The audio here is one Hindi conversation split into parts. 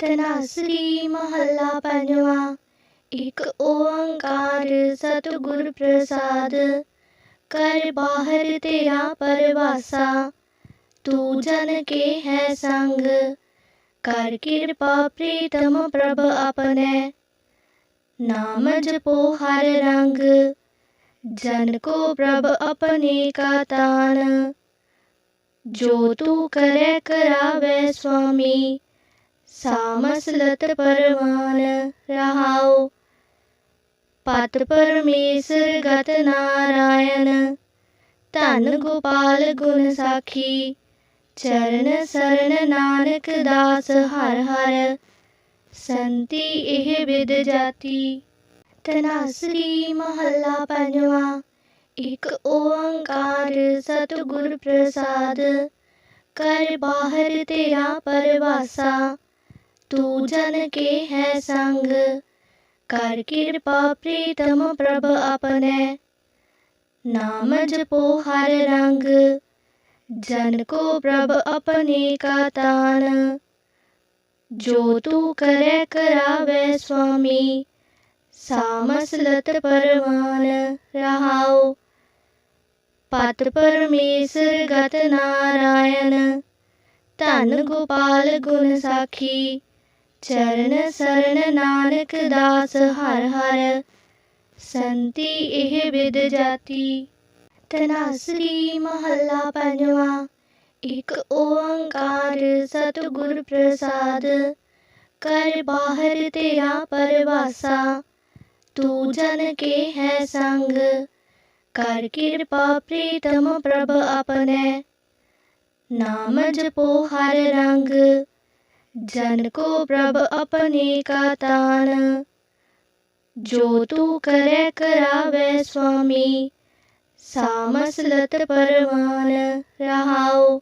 ਤਨਾਸਰੀ ਮਹੱਲਾ ਪੰਜਵਾਂ ਇੱਕ ਓੰਕਾਰ ਸਤਿਗੁਰ ਪ੍ਰਸਾਦ ਕਰ ਬਾਹਰ ਤੇਰਾ ਪਰਵਾਸਾ ਤੂੰ ਜਨ ਕੇ ਹੈ ਸੰਗ ਕਰ ਕਿਰਪਾ ਪ੍ਰੀਤਮ ਪ੍ਰਭ ਆਪਣੇ ਨਾਮ ਜਪੋ ਹਰ ਰੰਗ ਜਨ ਕੋ ਪ੍ਰਭ ਆਪਣੇ ਕਾ ਤਾਨ ਜੋ ਤੂੰ ਕਰੇ ਕਰਾਵੇ ਸੁਆਮੀ ਸਾਮਸਲਤ ਪਰਵਾਨ ਰਹਾਉ, ਪਤ ਪਰਮੇਸ਼ਰ ਗਤ ਨਾਰਾਇਣ। ਧਨ ਗੋਪਾਲ ਗੁਣ ਸਾਖੀ, ਚਰਨ ਸਰਨ ਨਾਨਕ ਦਾਸ ਹਰ ਹਰ। ਸੰਤੀ ਇਹ ਵਿਦ ਜਾਤੀ ਤਨਾਸਰੀ ਮਹੱਲਾ ਪੰਜਵਾਂ। ਇੱਕ ਓੰਕਾਰ ਸਤਿਗੁਰ ਪ੍ਰਸਾਦ, ਕਰ ਬਾਹਰ ਤੇਰਾ ਪਰਵਾਸਾ। तू जन के है संग। कर कृपा प्रीतम प्रभ अपने। नाम जपो हर रंग। जन को प्रभ अपने का तान। जो तू करे करावे स्वामी। सामस लत परमान रहाओ। पत परमेश्वर गत नारायण। धन गोपाल गुण साखी। ਚਰਨ ਸਰਣ ਨਾਨਕ ਦਾਸ ਹਰ ਹਰ ਸੰਤੀ ਇਹ ਵਿਦ ਜਾਤੀ ਤਨਾਸਰੀ ਮਹੱਲਾ ਪੰਜਵਾਂ ਇੱਕ ਓੰਕਾਰ ਸਤਿਗੁਰ ਪ੍ਰਸਾਦ ਕਰ ਬਾਹਰ ਤੇਰਾ ਪਰਵਾਸਾ ਤੂੰ ਜਨ ਕੇ ਹੈ ਸੰਗ ਕਰ ਕਿਰਪਾ ਪ੍ਰੀਤਮ ਪ੍ਰਭ ਆਪਣੇ ਨਾਮ ਜਪੋ ਹਰ ਰੰਗ ਜਨ ਕੋ ਪ੍ਰਭ ਆਪਣੇ ਕਾ ਤਾਨ ਜੋ ਤੂੰ ਕਰੇ ਕਰਾਵੇ ਸੁਆਮੀ ਸਾਮਸਲਤ ਪਰਵਾਨ ਰਹਾਉ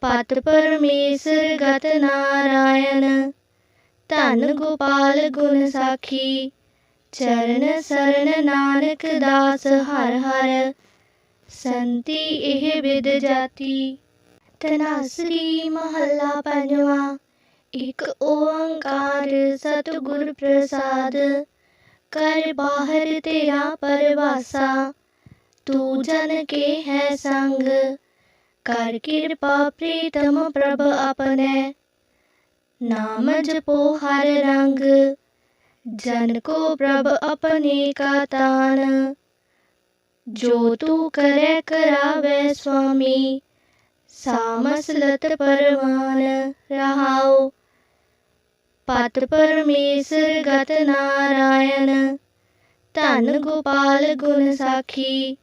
ਪਤ ਪਰਮੇਸ਼ਰ ਗਤ ਨਾਰਾਇਣ ਧਨ ਗੋਪਾਲ ਗੁਣ ਸਾਖੀ ਚਰਨ ਸਰਣ ਨਾਨਕ ਦਾਸ ਹਰ ਹਰ ਸੰਤੀ ਇਹ ਵਿਦ ਜਾਤੀ ਤਨਾਸਰੀ ਮਹੱਲਾ ਪੰਜਵਾਂ ਇੱਕ ਓੰਕਾਰ ਸਤਿਗੁਰ ਪ੍ਰਸਾਦ ਕਰ ਬਾਹਰ ਤੇਰਾ ਪਰਵਾਸਾ ਤੂੰ ਜਨ ਕੇ ਹੈ ਸੰਗ ਕਰ ਕਿਰਪਾ ਪ੍ਰੀਤਮ ਪ੍ਰਭ ਆਪਣੇ ਨਾਮ ਜਪੋ ਹਰ ਰੰਗ ਜਨ ਕੋ ਪ੍ਰਭ ਆਪਣੇ ਕਾ ਤਾਨ ਜੋ ਤੂੰ ਕਰੇ ਕਰਾਵੇ ਸੁਆਮੀ ਸਾਮਸਲਤ ਪਰਵਾਨ ਰਹਾਉ ਪਤ ਪਰਮੇਸ਼ਰ ਗਤ ਨਾਰਾਇਣ ਧਨ ਗੋਪਾਲ ਗੁਣ ਸਾਖੀ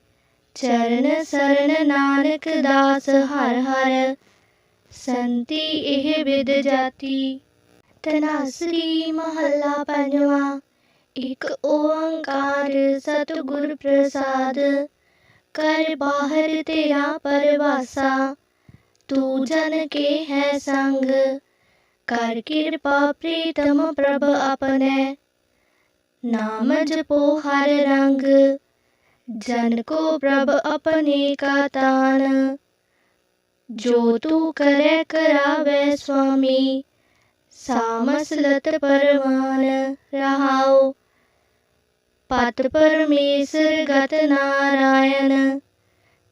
ਚਰਨ ਸਰਣ ਨਾਨਕ ਦਾਸ ਹਰ ਹਰ ਸੰਤੀ ਇਹ ਵਿਦ ਜਾਤੀ ਤਨਾਸਰੀ ਮਹੱਲਾ ਪੰਜਵਾਂ ਇੱਕ ਓੰਕਾਰ ਸਤਿਗੁਰ ਪ੍ਰਸਾਦ ਕਰ ਬਾਹਰ ਤੇਰਾ ਪਰਵਾਸਾ ਤੂੰ ਜਨ ਕੇ ਹੈ ਸੰਗ ਕਰ ਕਿਰਪਾ ਪ੍ਰੀਤਮ ਪ੍ਰਭ ਆਪਣੇ ਨਾਮ ਜਪੋ ਹਰ ਰੰਗ ਜਨ ਕੋ ਪ੍ਰਭ ਆਪਣੇ ਕਾ ਤਾਨ ਜੋ ਤੂੰ ਕਰੇ ਕਰਾਵੇ ਸੁਆਮੀ ਸਾਮਸਲਤ ਪਰਵਾਨ ਰਹਾਉ ਪਤ ਪਰਮੇਸ਼ਰ ਗਤ ਨਾਰਾਇਣ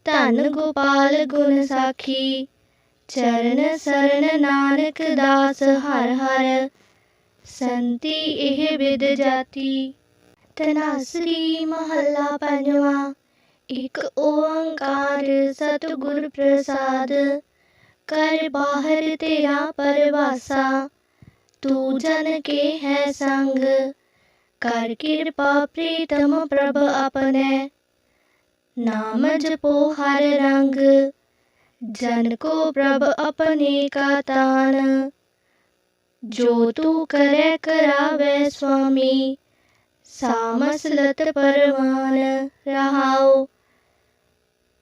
ਧਨ ਗੋਪਾਲ ਗੁਣ ਸਾਖੀ ਚਰਨ ਸਰਣ ਨਾਨਕ ਦਾਸ ਹਰ ਹਰ ਸੰਤੀ ਇਹ ਵਿਦ ਜਾਤੀ ਤਨਾਸਰੀ ਮਹੱਲਾ ਪੰਜਵਾਂ ਇੱਕ ਓੰਕਾਰ ਸਤਿਗੁਰ ਪ੍ਰਸਾਦ ਕਰ ਬਾਹਰ ਤੇਰਾ ਪਰਵਾਸਾ ਤੂੰ ਜਨ ਕੇ ਹੈ ਸੰਗ ਕਰ ਕਿਰਪਾ ਪ੍ਰੀਤਮ ਪ੍ਰਭ ਆਪਣੇ ਨਾਮ ਜਪੋ ਹਰ ਰੰਗ ਜਨ ਕੋ ਪ੍ਰਭ ਆਪਣੇ ਕਾ ਤਾਨ ਜੋ ਤੂੰ ਕਰੇ ਕਰਾਵੇ ਸੁਆਮੀ ਸਾਮਸਲਤ ਪਰਵਾਨ ਰਹਾਉ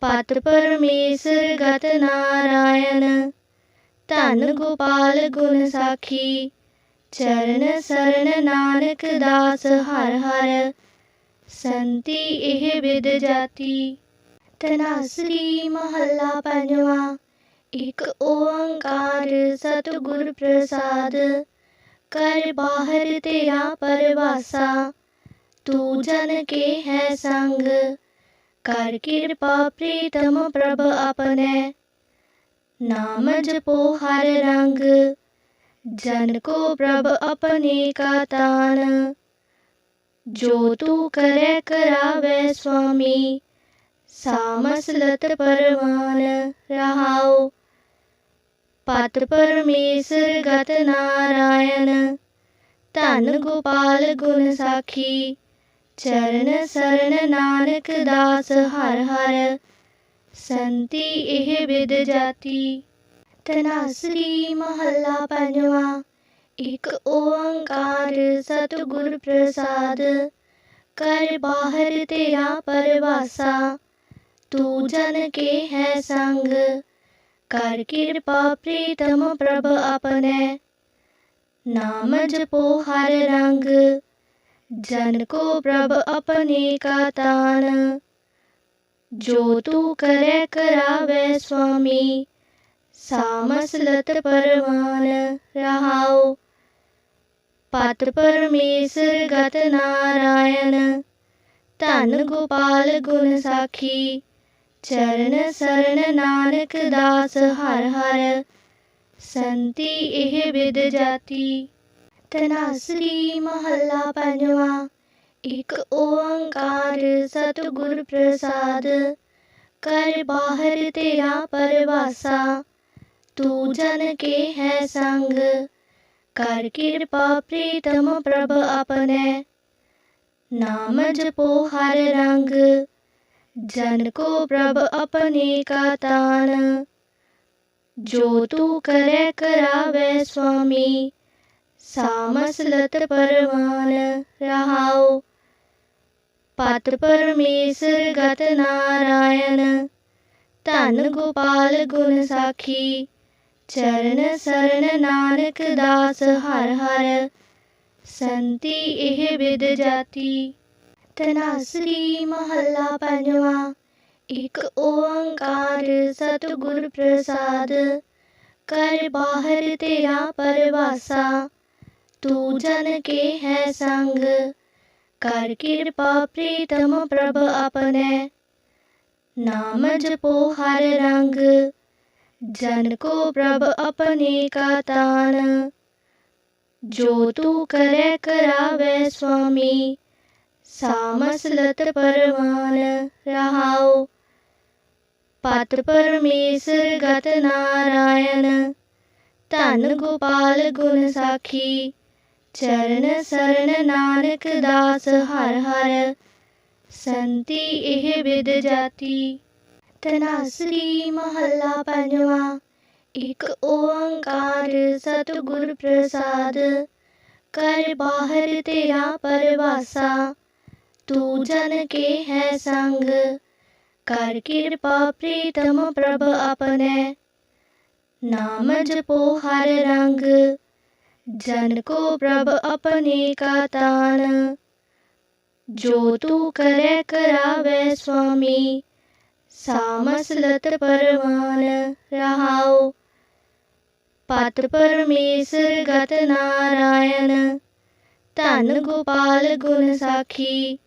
ਪਤ ਪਰਮੇਸ਼ਰ ਗਤ ਨਾਰਾਇਣ ਧਨ ਗੋਪਾਲ ਗੁਣ ਸਾਖੀ ਚਰਨ ਸਰਣ ਨਾਨਕ ਦਾਸ ਹਰ ਹਰ ਸੰਤੀ ਇਹ ਵਿਦ ਜਾਤੀ ਤਨਾਸਰੀ ਮਹੱਲਾ ਪੰਜਵਾਂ ਇੱਕ ਓੰਕਾਰ ਸਤਿਗੁਰ ਪ੍ਰਸਾਦ ਕਰ ਬਾਹਰ ਤੇਰਾ ਪਰਵਾਸਾ ਤੂੰ ਜਨ ਕੇ ਹੈ ਸੰਗ ਕਰ ਕਿਰਪਾ ਪ੍ਰੀਤਮ ਪ੍ਰਭ ਆਪਣੇ नाम जपो हर रंग जन को प्रभ अपने का तान जो तू करे करावे स्वामी सामसलत परवान रहाओ पात्र परमेश्वर गत नारायण धन गोपाल गुण साखी चरण शरण नानक दास हर हर ਸੰਤੀ ਇਹ ਵਿਦ ਜਾਤੀ ਤਨਾਸਰੀ ਮਹੱਲਾ ਪੰਜਵਾ ਇੱਕ ਓੰਕਾਰ ਸਤਿਗੁਰ ਪ੍ਰਸਾਦ ਕਰ ਬਾਹਰ ਤੇਰਾ ਪਰਵਾਸਾ ਤੂੰ ਜਨ ਕੇ ਹੈ ਸੰਗ ਕਰ ਕਿਰਪਾ ਪ੍ਰੀਤਮ ਪ੍ਰਭ ਆਪਣੇ ਨਾਮ ਜਪੋ ਹਰ ਰੰਗ ਜਨ ਕੋ ਪ੍ਰਭ ਆਪਣੇ ਕਾ ਤਾਨ ਜੋ ਤੂੰ ਕਰੇ ਕਰਾਵੇ ਸੁਆਮੀ ਸਾਮਸਲਤ ਪਰਵਾਨ ਰਹਾਉ ਪਾਤਰ ਪਰਮੇਸ਼ਰ ਗਤ ਨਾਰਾਇਣ ਧਨ ਗੋਪਾਲ ਗੁਣ ਸਾਖੀ ਚਰਨ ਸਰਣ ਨਾਨਕ ਦਾਸ ਹਰ ਹਰ ਸੰਤੀ ਇਹ ਵਿਦ ਜਾਤੀ ਤਨਾਸਰੀ ਮਹੱਲਾ ਪੰਜਵਾ ਇੱਕ ਓੰਕਾਰ ਸਤਿਗੁਰ ਪ੍ਰਸਾਦ ਕਰ ਬਾਹਰ ਤੇਰਾ ਪਰਵਾਸਾ ਤੂੰ ਜਨ ਕੇ ਹੈ ਸੰਗ ਕਰ ਕਿਰਪਾ ਪ੍ਰੀਤਮ ਪ੍ਰਭ ਆਪਣੇ ਨਾਮ ਜਪੋ ਹਰ ਰੰਗ ਜਨ ਕੋ ਪ੍ਰਭ ਆਪਣੇ ਕਾ ਤਾਨ ਜੋ ਤੂੰ ਕਰੇ ਕਰਾਵੇ ਸੁਆਮੀ ਸਾਮਸਲਤ ਪਰਵਾਨ ਰਹਾਓ ਪਾਤਰ ਪਰਮੇਸ਼ਰ ਗਤ ਨਾਰਾਇਣ ਧਨ ਗੋਪਾਲ ਗੁਣ ਸਾਖੀ ਚਰਨ ਸਰਣ ਨਾਨਕ ਦਾਸ ਹਰ ਹਰ ਸੰਤੀ ਇਹ ਵਿਦ ਜਾਤੀ ਤਨਾਸਰੀ ਮਹੱਲਾ ਪੰਜਵਾ ਇੱਕ ਓੰਕਾਰ ਸਤਿਗੁਰ ਪ੍ਰਸਾਦ ਕਰ ਬਾਹਰ ਤੇਰਾ ਪਰਵਾਸਾ ਤੂੰ ਜਨ ਕੇ ਹੈ ਸੰਗ ਕਰ ਕਿਰਪਾ ਪ੍ਰੀਤਮ ਪ੍ਰਭ ਆਪਣੇ ਨਾਮ ਜਪੋ ਹਰ ਰੰਗ ਜਨ ਕੋ ਪ੍ਰਭ ਆਪਣੇ ਕਾ ਤਾਨ ਜੋ ਤੂੰ ਕਰੇ ਕਰਾਵੇ ਸੁਆਮੀ ਸਾਮਸਲਤ ਪਰਵਾਨ ਰਹਾਉ ਪਾਤਰ ਪਰਮੇਸ਼ਰ ਗਤ ਨਾਰਾਇਣ। ਧਨ ਗੋਪਾਲ ਗੁਣ ਸਾਖੀ, ਚਰਨ ਸਰਣ ਨਾਨਕ ਦਾਸ ਹਰ ਹਰ। ਸੰਤੀ ਇਹ ਵਿਦ ਜਾਤੀ ਤਨਾਸਰੀ ਮਹੱਲਾ ਪੰਜਵਾ। ਇੱਕ ਓੰਕਾਰ ਸਤਿਗੁਰ ਪ੍ਰਸਾਦ, ਕਰ ਬਾਹਰ ਤੇਰਾ ਪਰਵਾਸਾ। तू जन के है संग। कर कृपा प्रीतम प्रभ अपने। नाम जपो हर रंग। जन को प्रभ अपने का तान। जो तू करे करावे स्वामी सामसलत परमान रहाओ। पत परमेश्वर गत नारायण, धन गोपाल गुण साखी।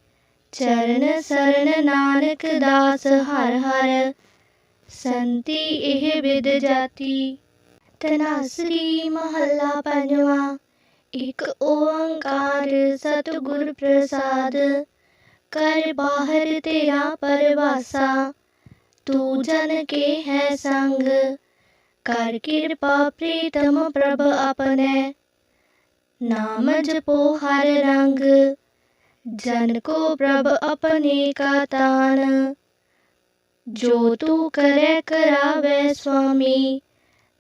चरण शरण नानक दास हर हर संति ਇਹ ਵਿਦ ਜਾਤੀ ਤਨਾਸਰੀ ਮਹੱਲਾ ਪੰਜਵਾ ਇੱਕ ਓੰਕਾਰ ਸਤਿਗੁਰ ਪ੍ਰਸਾਦ ਕਰ ਬਾਹਰ ਤੇਰਾ ਪਰਵਾਸਾ ਤੂੰ ਜਨ ਕੇ ਹੈ ਸੰਗ ਕਰ ਕਿਰਪਾ ਪ੍ਰੀਤਮ ਪ੍ਰਭ ਆਪਣੇ ਨਾਮ ਜਪੋ ਹਰ ਰੰਗ ਜਨ ਕੋ ਪ੍ਰਭ ਆਪਣੇ ਕਾ ਤਾਨ ਜੋ ਤੂੰ ਕਰੇ ਕਰਾਵੇ ਸੁਆਮੀ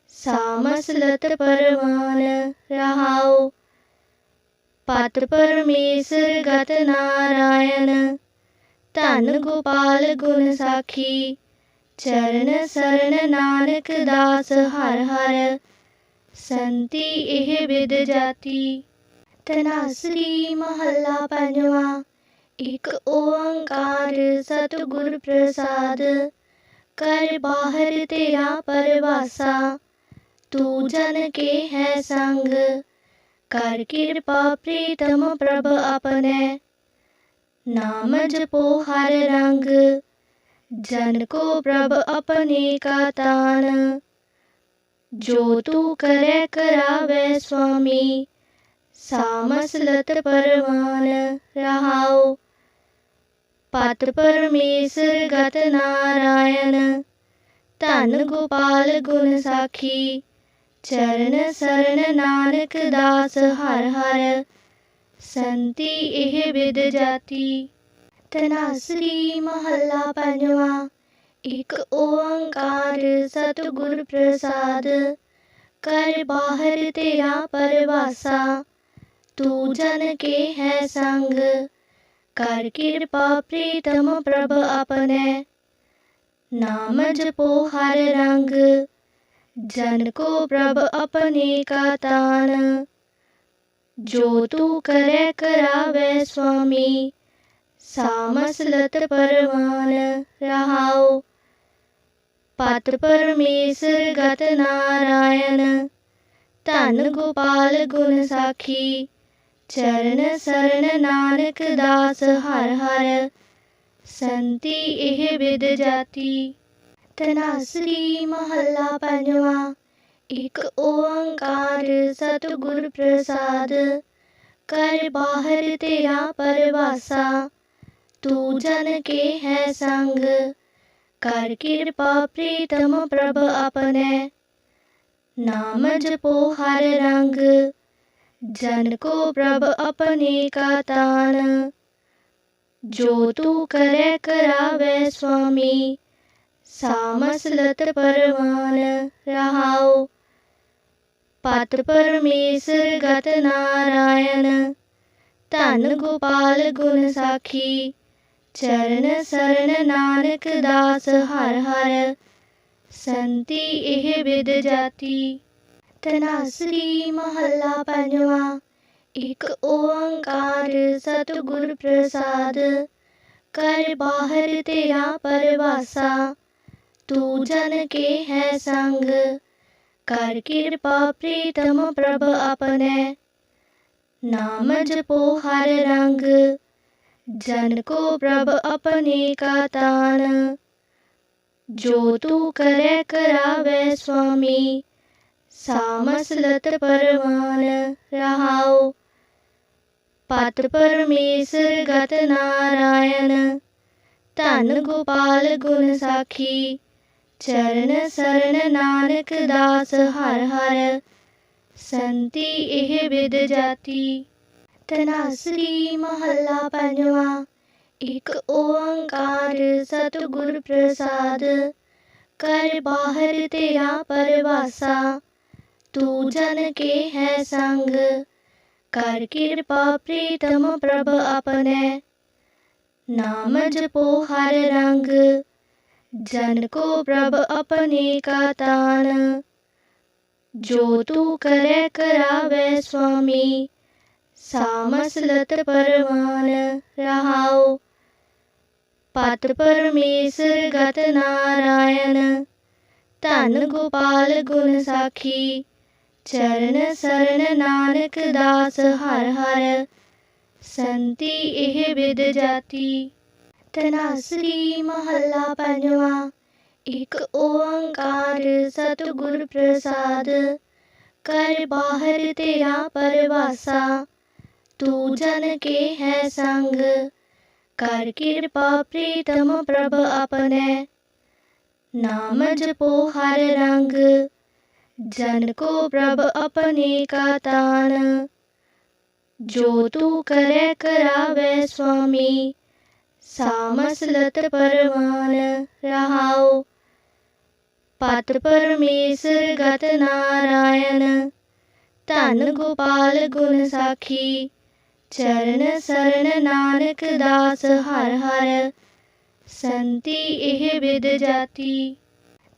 ਸਾਮਸਲਤ ਪਰਵਾਨ ਰਹਾਉ ਪਾਤਰ ਪਰਮੇਸ਼ਰ ਗਤ ਨਾਰਾਇਣ ਧਨ ਗੋਪਾਲ ਗੁਣ ਸਾਖੀ ਚਰਨ ਸਰਣ ਨਾਨਕ ਦਾਸ ਹਰ ਹਰ ਸੰਤੀ ਇਹ ਵਿਦ ਜਾਤੀ ਤਨਾਸਰੀ ਮਹੱਲਾ ਪੰਜਵਾ ਇੱਕ ਓੰਕਾਰ ਸਤਿਗੁਰ ਪ੍ਰਸਾਦ कर बाहर तेरा परवासा तू जन के है संग कर कृपा प्रीतम प्रभ अपने नाम जपो हर रंग जन को प्रभ अपने का तान जो तू करे करावे स्वामी ਸਾਮਸ ਲਤ ਪਰਵਾਨ ਰਹਾਉ ਪਤ ਪਰਮੇਸ਼ਰ ਗਤ ਨਾਰਾਇਣ ਧਨ ਗੋਪਾਲ ਗੁਣ ਸਾਖੀ ਚਰਨ ਸਰਨ ਨਾਨਕ ਦਾਸ ਹਰ ਹਰ ਸੰਤੀ ਇਹ ਵਿਦ ਜਾਤੀ ਤਨਾਸਰੀ ਮਹੱਲਾ ਪੰਜਵਾ ਇਕ ਓੰਕਾਰ ਸਤਿਗੁਰ ਪ੍ਰਸਾਦ ਕਰ ਬਾਹਰ ਤੇਰਾ ਪਰਵਾਸਾ ਤੂੰ ਜਨ ਕੇ ਹੈ ਸੰਗ ਕਰ ਕਿਰਪਾ ਪ੍ਰੀਤਮ ਪ੍ਰਭ ਆਪਣੇ ਨਾਮ ਜਪੋ ਹਰ ਰੰਗ जन को प्रभ अपने का तान जो तू करे करावे स्वामी सामसलत परवान रहाओ पात्र परमेश्वर गत नारायण धन गोपाल गुण साखी चरण शरण नानक दास हर हर संति एह विद जाती ਤਨਾਸਰੀ ਮਹੱਲਾ ਪੰਜਵਾ ਇਕ ਓੰਕਾਰ ਸਤਿਗੁਰ ਪ੍ਰਸਾਦ ਕਰ ਬਾਹਰ ਤੇਰਾ ਪਰਵਾਸਾ ਤੂੰ ਜਨ ਕੇ ਹੈ ਸੰਗ ਕਰ ਕਿਰਪਾ ਪ੍ਰੀਤਮ ਪ੍ਰਭ ਆਪਣੇ ਨਾਮ ਜਪੋ ਹਰ ਰੰਗ ਜਨ ਕੋ ਪ੍ਰਭ ਆਪਣੇ ਕਾ ਤਾਨ ਜੋ ਤੂੰ ਕਰੇ ਕਰਾਵੇ ਸੁਆਮੀ सामसलत परवान रहाओ पात्र परमेश्वर गत नारायण धन गोपाल गुण साखी चरण शरण नानक दास हर हर संति ਇਹ ਵਿਦ ਜਾਤੀ ਤਨਾਸਰੀ ਮਹੱਲਾ ਪੰਜਵਾ ਇਕ ਓੰਕਾਰ ਸਤਿਗੁਰ ਪ੍ਰਸਾਦ ਕਰ ਬਾਹਰ ਤੇਰਾ ਪਰਵਾਸਾ तू जन के है संग कर कृपा प्रीतम प्रभ अपने नाम जपो हर रंग जन को प्रभ अपने का तान जो तू करे करावे स्वामी ਸਾਮਸ ਲਤ ਪਰਵਾਨ ਰਹਾਉ, ਪਤ ਪਰਮੇਸ਼ਰ ਗਤ ਨਾਰਾਇਣ। ਧਨ ਗੋਪਾਲ ਗੁਣ ਸਾਖੀ, ਚਰਨ ਸਰਨ ਨਾਨਕ ਦਾਸ ਹਰ ਹਰ। ਸੰਤੀ ਇਹ ਵਿਦ ਜਾਤੀ ਤਨਾਸਰੀ ਮਹੱਲਾ ਪੰਜਵਾ। ਇਕ ਓੰਕਾਰ ਸਤਿਗੁਰ ਪ੍ਰਸਾਦ, ਕਰ ਬਾਹਰ ਤੇਰਾ ਪਰਵਾਸਾ। ਤੂੰ ਜਨ ਕੇ ਹੈ ਸੰਗ ਕਰ ਕਿਰਪਾ ਪ੍ਰੀਤਮ ਪ੍ਰਭ ਆਪਣੇ ਨਾਮ ਜਪੋ ਹਰ ਰੰਗ जन को प्रभ अपने का तान जो तू करे करावे स्वामी सामसलत परवान रहाओ पात्र परमेश्वर गत नारायण धन गोपाल गुण साखी चरण शरण नानक दास हर हर संति एह विद जाती ਤਨਾਸਰੀ ਮਹੱਲਾ ਪੰਜਵਾ ਇਕ ਓੰਕਾਰ ਸਤਿਗੁਰ ਪ੍ਰਸਾਦ ਕਰ ਬਾਹਰ ਤੇਰਾ ਪਰਵਾਸਾ ਤੂੰ ਜਨ ਕੇ ਹੈ ਸੰਗ ਕਰ ਕਿਰਪਾ ਪ੍ਰੀਤਮ ਪ੍ਰਭ ਆਪਣੇ ਨਾਮ ਜਪੋ ਹਰ ਰੰਗ ਜਨ ਕੋ ਪ੍ਰਭ ਆਪਣੇ ਕਾ ਤਾਨ ਜੋ ਤੂੰ ਕਰੇ ਕਰਾਵੇ ਸੁਆਮੀ सामसलत परवान रहाओ पात्र परमेश्वर गत नारायण धन गोपाल गुण साखी चरण शरण नानक दास हर हर संति ਇਹ ਵਿਦ ਜਾਤੀ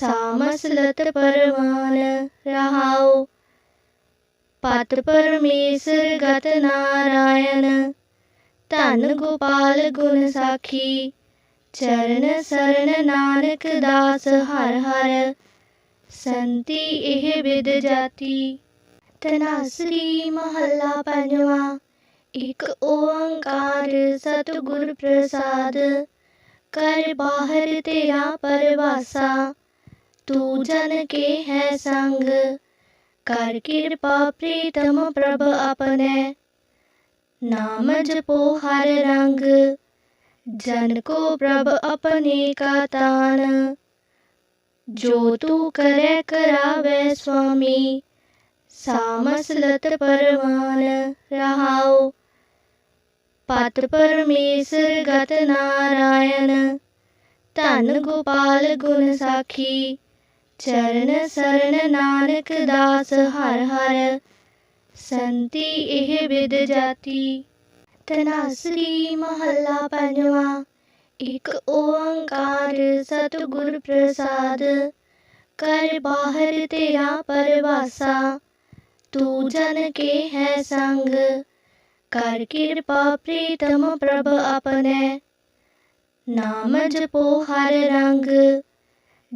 ਸਾਮਸਲਤ ਪਰਵਾਨ ਰਹਾਉ, ਪਤ ਪਰਮੇਸ਼ਰ ਗਤ ਨਾਰਾਇਣ। ਧਨ ਗੋਪਾਲ ਗੁਣ ਸਾਖੀ, ਚਰਨ ਸਰਨ ਨਾਨਕ ਦਾਸ ਹਰ ਹਰ। ਸੰਤੀ ਇਹ ਵਿਦ ਜਾਤੀ ਤਨਾਸਰੀ ਮਹੱਲਾ ਪੰਜਵਾ। ਇਕ ਓੰਕਾਰ ਸਤਿਗੁਰ ਪ੍ਰਸਾਦ, ਕਰ ਬਾਹਰ ਤੇਰਾ ਪਰਵਾਸਾ। तू जन के है संग। कर कृपा प्रीतम प्रभ अपने। नाम जपो हर रंग। जन को प्रभ अपने का तान। जो तू करे करावे स्वामी, सामस लत परमान रहाओ। पत परमेश्वर गत नारायण, धन गोपाल गुण साखी। ਚਰਨ ਸਰਣ ਨਾਨਕ ਦਾਸ ਹਰ ਹਰ ਸੰਤੀ ਇਹ ਵਿਦ ਜਾਤੀ ਤਨਾਸਰੀ ਮਹੱਲਾ ਪੰਜਵਾ ਇਕ ਓੰਕਾਰ ਸਤਿਗੁਰ ਪ੍ਰਸਾਦ ਕਰ ਬਾਹਰ ਤੇਰਾ ਪਰਵਾਸਾ ਤੂੰ ਜਨ ਕੇ ਹੈ ਸੰਗ ਕਰ ਕਿਰਪਾ ਪ੍ਰੀਤਮ ਪ੍ਰਭ ਆਪਣੇ ਨਾਮ ਜਪੋ ਹਰ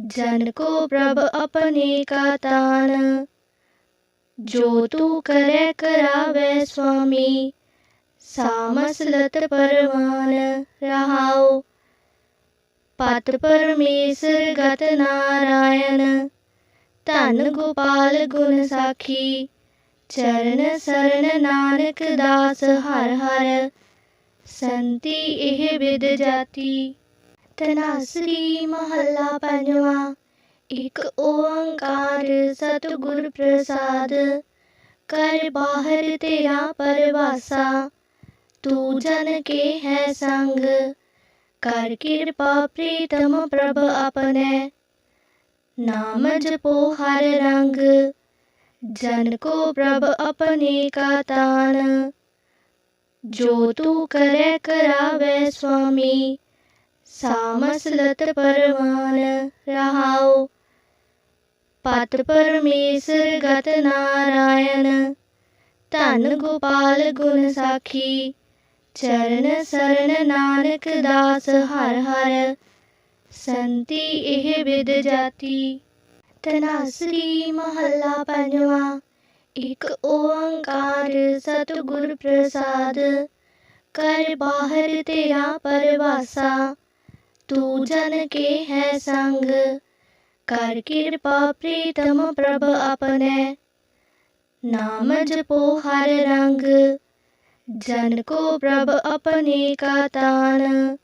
ਰੰਗ ਜਨ ਕੋ ਪ੍ਰਭ ਆਪਣੇ ਕਾ ਤਾਨ ਜੋ ਤੂ ਕਰੇ ਕਰਾਵੇ ਸੁਆਮੀ ਸਾਮਸਲਤ ਪਰਵਾਨ ਰਹਾਉ ਪਤ ਪਰਮੇਸ਼ਰ ਗਤ ਨਾਰਾਇਣ ਧਨ ਗੋਪਾਲ ਗੁਣ ਸਾਖੀ ਚਰਨ ਸਰਣ ਨਾਨਕ ਦਾਸ ਹਰ ਹਰ ਸੰਤੀ ਇਹ ਵਿਦ ਜਾਤੀ ਤਨਾਸਰੀ ਮਹੱਲਾ ਪੰਜਵਾ ਇਕ ਓੰਕਾਰ ਸਤਿਗੁਰ ਪ੍ਰਸਾਦ ਕਰ ਬਾਹਰ ਤੇਰਾ ਪਰਵਾਸਾ ਤੂੰ ਜਨ ਕੇ ਹੈ ਸੰਗ ਕਰ ਕਿਰਪਾ ਪ੍ਰੀਤਮ ਪ੍ਰਭ ਆਪਣੇ ਨਾਮ ਜਪੋ ਹਰ ਰੰਗ ਜਨ ਕੋ ਪ੍ਰਭ ਆਪਣੇ ਕਾ ਤਾਨ ਜੋ ਤੂ ਕਰੇ ਕਰਾਵੇ ਸੁਆਮੀ ਸਾਮਸਲਤ ਪਰਵਾਨ ਰਹਾਉ, ਪਤ ਪਰਮੇਸ਼ਰ ਗਤ ਨਾਰਾਇਣ। ਧਨ ਗੋਪਾਲ ਗੁਣ ਸਾਖੀ, ਚਰਨ ਸਰਣ ਨਾਨਕ ਦਾਸ ਹਰ ਹਰ। ਸੰਤੀ ਇਹ ਵਿਦ ਜਾਤੀ ਤਨਾਸਰੀ ਮਹੱਲਾ ਪੰਜਵਾ। ਇਕ ਓੰਕਾਰ ਸਤਿਗੁਰ ਪ੍ਰਸਾਦ, ਕਰ ਬਾਹਰ ਤੇਰਾ ਪਰਵਾਸਾ। तू जन के है संग। कर कृपा प्रीतम प्रभ अपने। नाम जपो हर रंग। जन को प्रभ अपने का तान।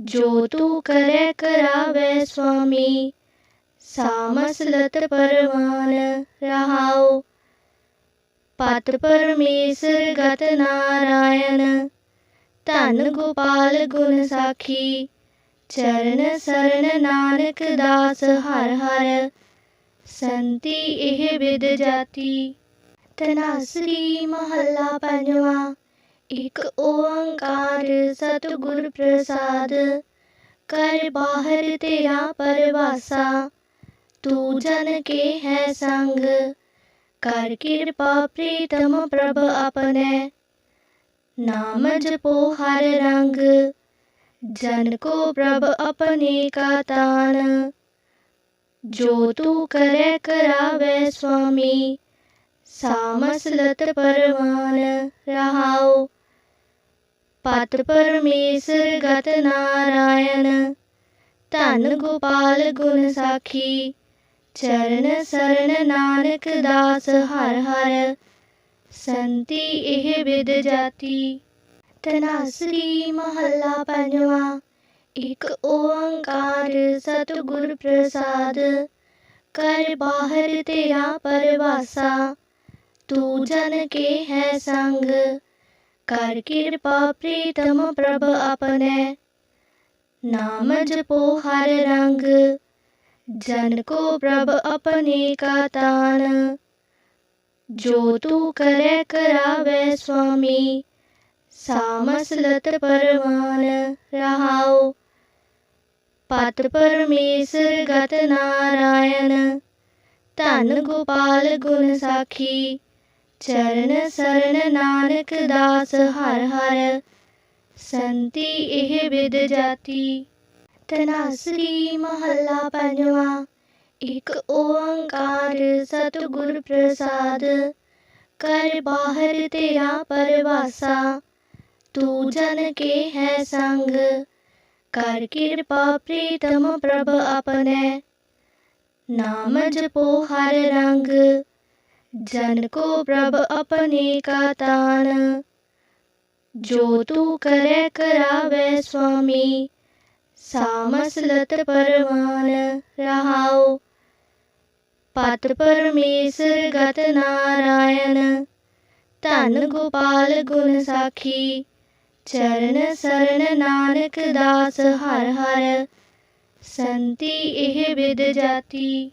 जो तू करे करावे स्वामी सामस लत परमान रहाओ। पत परमेश्वर गत नारायण, धन गोपाल गुण साखी। ਚਰਨ ਸਰਣ ਨਾਨਕ ਦਾਸ ਹਰ ਹਰ ਸੰਤੀ ਇਹ ਵਿਦ ਜਾਤੀ ਤਨਾਸਰੀ ਮਹੱਲਾ ਪੰਜਵਾ ਇਕ ਓੰਕਾਰ ਸਤਿਗੁਰ ਪ੍ਰਸਾਦ ਕਰ ਬਾਹਰ ਤੇਰਾ ਪਰਵਾਸਾ ਤੂੰ ਜਨ ਕੇ ਹੈ ਸੰਗ ਕਰ ਕਿਰਪਾ ਪ੍ਰੀਤਮ ਪ੍ਰਭ ਆਪਣੇ ਨਾਮ ਜਪੋ ਹਰ ਰੰਗ ਜਨ ਕੋ ਪ੍ਰਭ ਆਪਣੇ ਕਾ ਤਾਨ ਜੋ ਤੂ ਕਰੇ ਕਰਾਵੇ ਸੁਆਮੀ ਸਾਮਸਲਤ ਪਰਵਾਨ ਰਹਾਉ ਪਤ ਪਰਮੇਸ਼ਰ ਗਤ ਨਾਰਾਇਣ ਧਨ ਗੋਪਾਲ ਗੁਣ ਸਾਖੀ ਚਰਨ ਸਰਣ ਨਾਨਕ ਦਾਸ ਹਰ ਹਰ ਸੰਤੀ ਇਹ ਵਿਦ ਜਾਤੀ ਤਨਾਸਰੀ ਮਹੱਲਾ ਪੰਜਵਾ ਇਕ ਓੰਕਾਰ ਸਤਿਗੁਰ ਪ੍ਰਸਾਦ ਕਰ ਬਾਹਰ ਤੇਰਾ ਪਰਵਾਸਾ ਤੂੰ ਜਨ ਕੇ ਹੈ ਸੰਗ ਕਰ ਕਿਰਪਾ ਪ੍ਰੀਤਮ ਪ੍ਰਭ ਆਪਣੇ ਨਾਮ ਜਪੋ ਹਰ ਰੰਗ जन को प्रभ अपने का तान जो तू करे करावे स्वामी ਸਾਮਸ ਲਤ ਪਰਵਾਨ ਰਹਾਉ ਪਤ ਪਰਮੇਸ਼ਰ ਗਤ ਨਾਰਾਇਣ ਧਨ ਗੋਪਾਲ ਗੁਣ ਸਾਖੀ ਚਰਨ ਸਰਨ ਨਾਨਕ ਦਾਸ ਹਰ ਹਰ ਸੰਤੀ ਇਹ ਵਿਦ ਜਾਤੀ ਤਨਾਸਰੀ ਮਹੱਲਾ ਪੰਜਵਾ ਇਕ ਓੰਕਾਰ ਸਤਿਗੁਰ ਪ੍ਰਸਾਦ ਕਰ ਬਾਹਰ ਤੇਰਾ ਪਰਵਾਸਾ ਤੂੰ ਜਨ ਕੇ ਹੈ ਸੰਗ ਕਰ ਕਿਰਪਾ ਪ੍ਰੀਤਮ ਪ੍ਰਭ ਆਪਣੇ नाम जपो हर रंग जन को प्रभ अपने का तान जो तू करे करावे स्वामी सामसलत परवान रहाओ पत परमेश्वर गत नारायण धन गोपाल गुण साखी ਚਰਨ ਸਰਨ ਨਾਨਕ ਦਾਸ ਹਰ ਹਰ। ਸੰਤੀ ਇਹ ਬਿਦ ਜਾਤੀ।